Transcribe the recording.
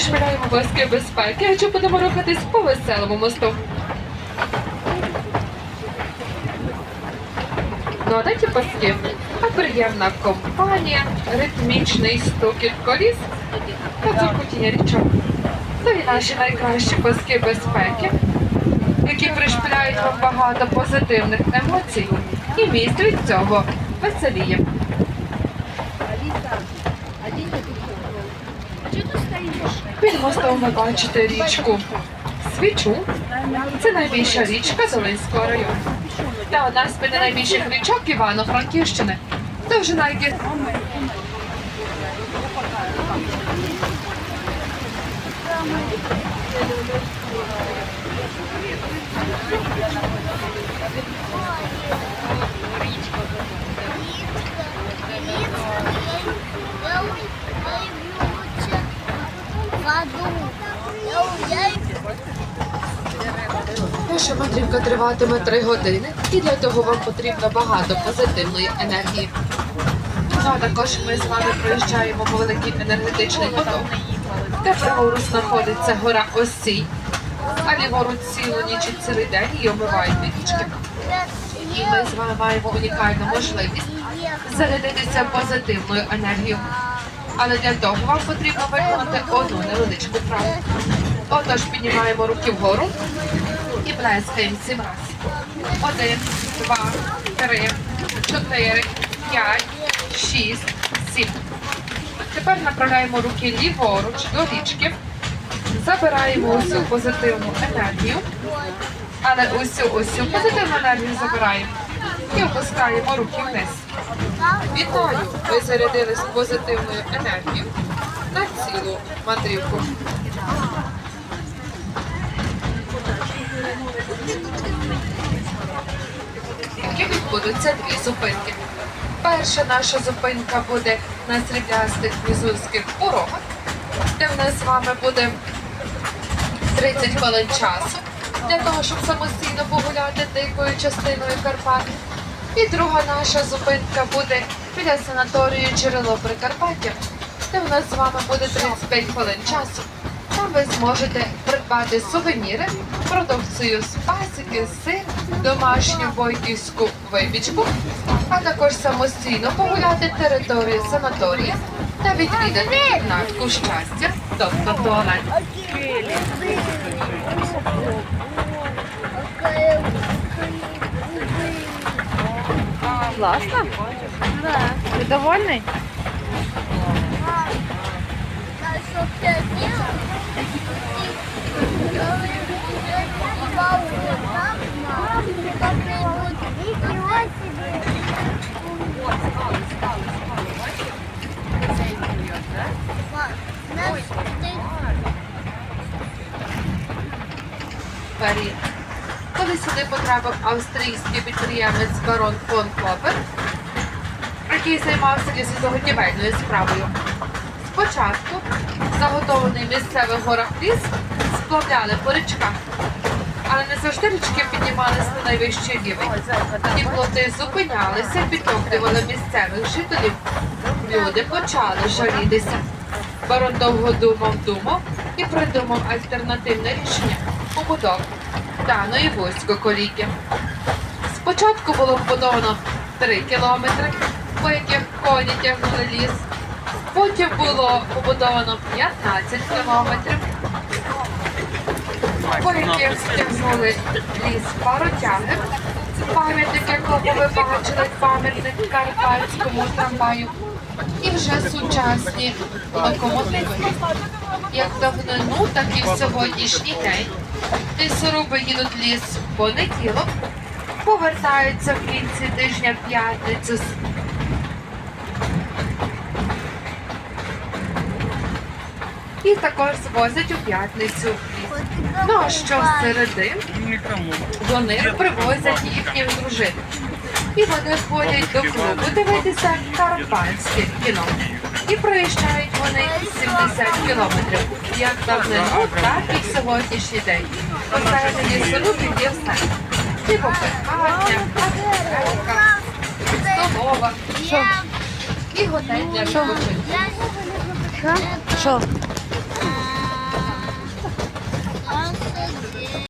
пошмиляємо паски безпеки, адже будемо рухатись по веселому мосту. Ну а де ті паски? А приємна компанія, ритмічний стукіт коліс та цокотіння річок. Це і наші найкращі паски безпеки, які пришпиляють вам багато позитивних емоцій і місць від цього веселіє. Під мостом ви бачите річку Свічу. Це найбільша річка Долинського району. Та одна з п'яти найбільших річок Івано-Франківщини. Довжина яких Ваша мандрівка триватиме три години, і для того вам потрібно багато позитивної енергії. Ну а також ми з вами проїжджаємо по великий енергетичний поток, де праворуч знаходиться гора Осій, а ліворуч цілу ніч і цілий день її омивають річки. І ми з вами маємо унікальну можливість зарядитися позитивною енергією. Але для того вам потрібно виконати одну невеличку вправу. Отож піднімаємо руки вгору і плескаємо сім раз. Один, два, три, чотири, п'ять, шість, сім. Тепер направляємо руки ліворуч до річки, забираємо усю позитивну енергію, але усю усю позитивну енергію забираємо і опускаємо руки вниз. Вітаю! Ви зарядились позитивною енергією на цілу мандрівку. Які відбудуться дві зупинки. Перша наша зупинка буде на сріблястих мізузьких порогах, де в нас з вами буде 30 хвилин часу для того, щоб самостійно погуляти дикою частиною Карпат. І друга наша зупинка буде біля санаторію Джерело Прикарпаття, де в нас з вами буде 35 хвилин часу. Там ви зможете придбати сувеніри, продукцію з пасіки, сир, домашню бойківську випічку, а також самостійно погуляти територію санаторія та відвідати кімнатку щастя, тобто туалет. Классно? Да. Ты довольный? Парі. Коли сюди потрапив австрійський підприємець барон фон Клопер, який займався лісозаготівельною справою. Спочатку заготований в місцевих горах ліс сплавляли по річках, але не завжди річки піднімалися на найвищий рівень. Тоді плоти зупинялися, підтоплювали місцевих жителів. Люди почали жалітися. Барон довго думав, думав і придумав альтернативне рішення побудов даної вузькоколійки. Спочатку було вбудовано 3 кілометри, по яких коні тягнули ліс. Потім було побудовано 15 кілометрів, по яких стягнули ліс паротяги. Пам'ятник, якого ви бачили, пам'ятник карпатському трамваю. І вже сучасні локомотиви. Як давнину, так і в сьогоднішній день. Лісоруби їдуть ліс в понеділок, повертаються в кінці тижня п'ятницю. І також звозять у п'ятницю. Ну а що середи, вони привозять їхніх дружин. І вони ходять до клубу дивитися карпатське кіно і проїжджають вони 70 кілометрів, як давно, так і в сьогоднішній день. Посередині селу є все. Типу пекарня, столова, і готель для відпочинку. Що? Е,